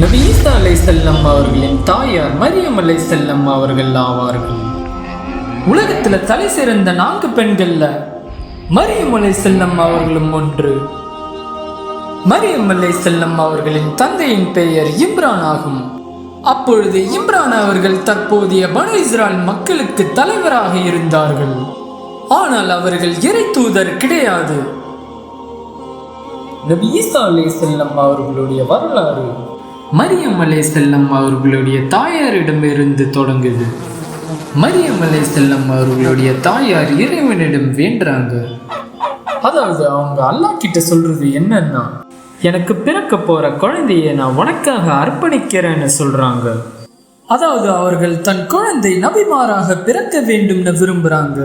நபி ஈசா அலை செல்லம் அவர்களின் தாயார் மரியம் அலை செல்லம் அவர்கள் ஆவார்கள். உலகத்தில் தலை சிறந்த நான்கு பெண்கள்ல மரியம் அலை செல்லம் அவர்களும் ஒன்று. மரியம் அலை செல்லம் அவர்களின் தந்தையின் பெயர் இம்ரான் ஆகும். அப்பொழுது இம்ரான் அவர்கள் தற்போதைய பனு இஸ்ரால் மக்களுக்கு தலைவராக இருந்தார்கள். ஆனால் அவர்கள் இறை தூதர் கிடையாது. நபி ஈசா அலை செல்லம் அவர்களுடைய வரலாறு மரியம் அலை செல்லம் அவர்களுடைய தாயாரிடமிருந்து தொடங்குது. மரியம் அலை செல்லம் அவர்களுடைய தாயார் இறைவனிடம் வேண்டுறாங்க. அதாவது அவங்க அல்லாஹ் கிட்ட சொல்றது என்னன்னா எனக்கு பிறக்க போற குழந்தையை நான் உனக்காக அர்ப்பணிக்கிறேன்னு சொல்றாங்க. அதாவது அவர்கள் தன் குழந்தை நபிமாராக பிறக்க வேண்டும்னு விரும்புறாங்க.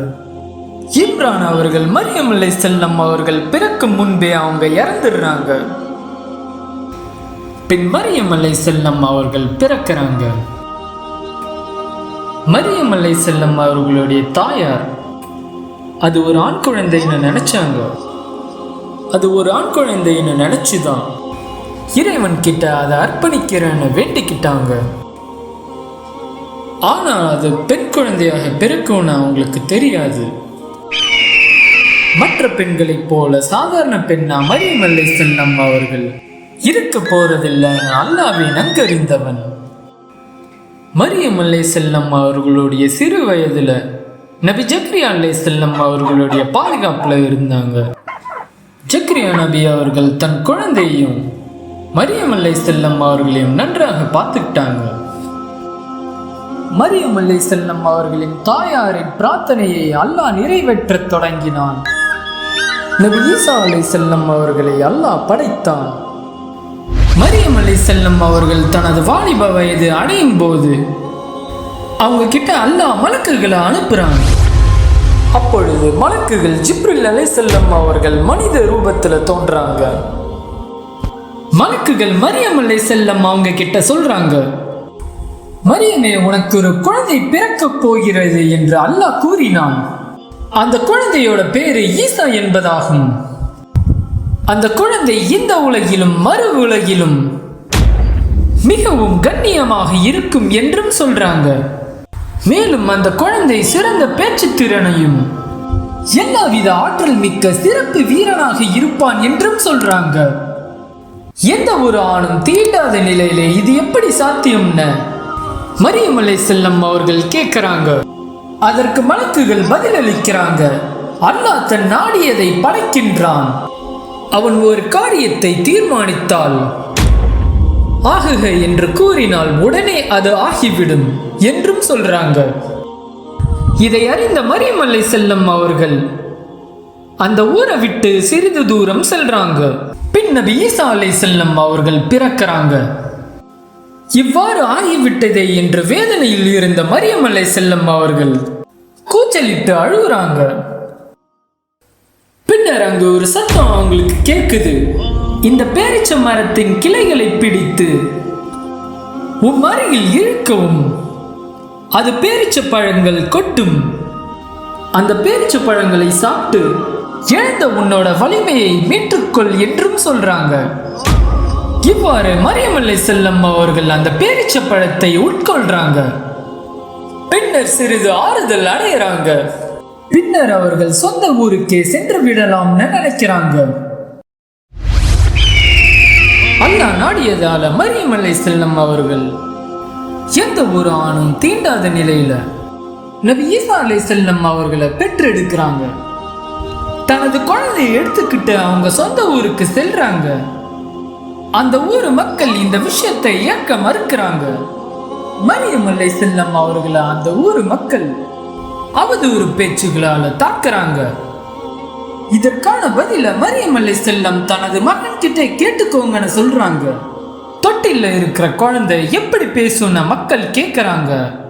இம்ரான் அவர்கள் மரியம் அலை செல்லம் அவர்கள் பிறக்கும் முன்பே அவங்க இறந்துடுறாங்க. பின் மரியம் அலை செல்லம் அவர்கள் பிறக்கிறாங்க. மரியம் அலை செல்லம் அவர்களுடைய தாயார் அது ஒரு ஆண் குழந்தைன்னு நினைச்சாங்க. அது ஒரு ஆண் குழந்தைன்னு நினைச்சுதான் இறைவன் கிட்ட அதை அர்ப்பணிக்கிறேன்னு வேண்டிக்கிட்டாங்க. ஆனால் அது பெண் குழந்தையாக பிறக்கும்னு அவங்களுக்கு தெரியாது. மற்ற பெண்களைப் போல சாதாரண பெண்ணா மரியம் செல்லம் அவர்கள் இருக்க போறதில்லை. அல்லாவை நன்கறிந்தவன். மரியம் அலை செல்லம் அவர்களுடைய சிறு வயதுல நபி ஜக்ரியா அல்லை செல்லம் அவர்களுடைய பாதுகாப்புல இருந்தாங்க. ஜக்ரியா நபி அவர்கள் தன் குழந்தையையும் மரியம் அல்லை செல்லம் அவர்களையும் நன்றாக பார்த்துக்கிட்டாங்க. மரியம் அல்லை செல்லம் அவர்களின் தாயாரின் பிரார்த்தனையை அல்லாஹ் நிறைவேற்றத் தொடங்கினான். நபி ஈசா அலை செல்லம் அவர்களை அல்லாஹ் படைத்தான். மரியம் அலை செல்லம் அவர்கள் தனது வாலிப வயது அடையும் போது அவங்க கிட்ட அல்லாஹ் மலக்குகளை அனுப்புறாங்க அப்பொழுது மலக்குகள் ஜிப்ரில் அலை செல்லம் அவர்கள் மனித ரூபத்துல தோன்றாங்க. மலக்குகள் மரியம் அலை செல்லம் அவங்க கிட்ட சொல்றாங்க மரியமே உனக்கு ஒரு குழந்தை பிறக்கப் போகிறது என்று அல்லாஹ் கூறினான். அந்த குழந்தையோட பேரு ஈசா என்பதாகும். அந்த குழந்தை இந்த உலகிலும் மறு உலகிலும் மிகவும் கண்ணியமாக இருக்கும் என்றும் சொல்றாங்க. மேலும் அந்த குழந்தை சிறந்த பேச்சு திறனையும் எல்லாவித ஆற்றல் மிக்க சிறப்பு வீரனாக இருப்பான் என்றும் சொல்றாங்க. எந்த ஒரு ஆணும் தீண்டாத நிலையில இது எப்படி சாத்தியம்னு மரியமலை செல்லம் அவர்கள் கேட்கிறாங்க. அதற்கு மலக்குகள் பதிலளிக்கிறாங்க. அல்லாஹ் தன் நாடியதை படைக்கின்றான். அவன் ஒரு காரியத்தை தீர்மானித்தால் ஆகுக என்று கூறினால் உடனே அது ஆகிவிடும் என்றும் சொல்றாங்க. இதை அறிந்த மரியமலை செல்லம் அவர்கள் அந்த ஊரை விட்டு சிறிது தூரம் செல்றாங்க. பின் நபி ஈசா அலை செல்லம் அவர்கள் பிறக்கிறாங்க. இவ்வாறு ஆகிவிட்டதே என்று வேதனையில் இருந்த மரியமலை செல்லம் அவர்கள் கூச்சலிட்டு அழுகுறாங்க. பின்னர் அங்கு ஒரு சத்தம் அவங்களுக்கு கேட்குது இந்த பேரிச்ச மரத்தின் கிளைகளை பிடித்து உம் அருகில் இழுக்கவும். அது பேரிச்ச பழங்கள் கொட்டும். அந்த பேரிச்ச பழங்களை சாப்பிட்டு எழுந்த உன்னோட வலிமையை மீட்டுக்கொள் என்றும் சொல்றாங்க. இவ்வாறு மரியமல்லை செல்லம் அவர்கள் அந்த பேரிச்ச பழத்தை உட்கொள்றாங்க. பின்னர் சிறிது ஆறுதல் அடையிறாங்க. பின்னர் அவர்கள் சொந்த ஊருக்கே சென்று விடலாம்னு நினைக்கிறாங்க. அண்ணா நாடியதால மரியமல்லை செல்லம் அவர்கள். எந்த ஒரு ஆணும் தீண்டாத நிலையில நபி ஈசா அலை செல்லம் அவர்களை பெற்றெடுக்கிறாங்க. தனது குழந்தையை எடுத்துக்கிட்டு அவங்க சொந்த ஊருக்கு செல்றாங்க. அந்த ஊர் மக்கள் இந்த விஷயத்தை ஏற்க மறுக்கிறாங்க. மரியம் அலை செல்லம் அவர்களை அந்த ஊர் மக்கள் அவதூறு பேச்சுகளால தாக்குறாங்க. இதற்கான பதில மரியம் அலை செல்லம் தனது மகன் கிட்ட கேட்டுக்கோங்கன்னு சொல்றாங்க. தொட்டில இருக்கிற குழந்தை எப்படி பேசும்னு மக்கள் கேட்கறாங்க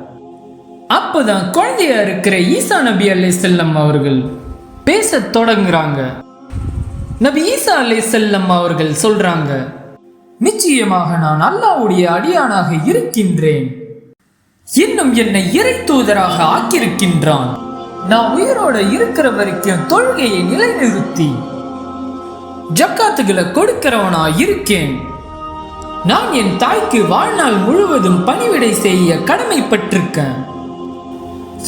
அப்பதான் குழந்தையா இருக்கிற ஈசா நபி அலை செல்லம் அவர்கள் பேசத் தொடங்குறாங்க. நபி ஈசா அலை செல்லம் அவர்கள் சொல்றாங்க நிச்சயமாக நான் அல்லாவுடைய அடியானாக இருக்கின்றேன். இன்னும் என்னை இறை தூதராக ஆக்கியிருக்கின்றான். நான் உயிரோட இருக்கிற வரைக்கும் தொழுகையை நிலைநிறுத்தி ஜக்காத்துகளை கொடுக்கிறவனா இருக்கேன் நான் என் தாய்க்கு வாழ்நாள் முழுவதும் பணிவிடை செய்ய கடமைப்பட்டிருக்கேன்.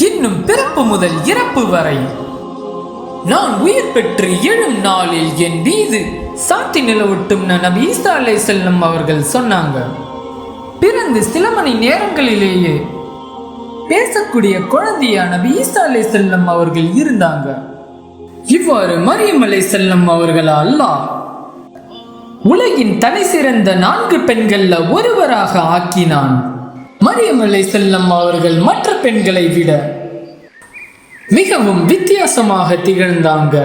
இன்னும் பிறப்பு முதல் இறப்பு வரை நான் உயிர் பெற்று எழும் நாளில் என் மீது சாத்தி நிலவட்டும் நபி ஈசா அலை செல்லம் அவர்கள் சொன்னாங்க. பிறந்து சில மணி நேரங்களிலேயே பேசக்கூடிய குழந்தையான ஈசா அலை செல்லம் அவர்கள் இருந்தாங்க. இவ்வாறு மரியம் அலை செல்லம் அவர்கள் அல்லாஹ் உலகின் தலை சிறந்த நான்கு பெண்கள்ல ஒருவராக ஆக்கினான். மரியம் அலை செல்லம் அவர்கள் மற்ற பெண்களை விட மிகவும் வித்தியாசமாக திகழ்ந்தாங்க.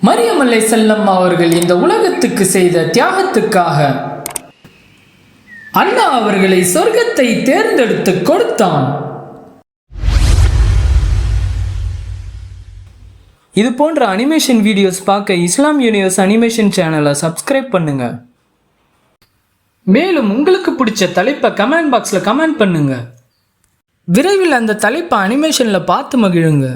மரியம் அலை செல்லம் அவர்கள் இந்த உலகத்துக்கு செய்த தியாகத்துக்காக அண்ணா அவர்களை சொர்க்கத்தை தேர்ந்தெடுத்து கொடுத்தான். இது போன்ற அனிமேஷன் வீடியோஸ் பார்க்க இஸ்லாம் யூனிவர்ஸ் அனிமேஷன் சேனலை சப்ஸ்கிரைப் பண்ணுங்க. மேலும் உங்களுக்கு பிடிச்ச தலைப்பை கமெண்ட் பாக்ஸில் கமெண்ட் பண்ணுங்க. விரைவில் அந்த தலைப்பை அனிமேஷனில் பார்த்து மகிழுங்க.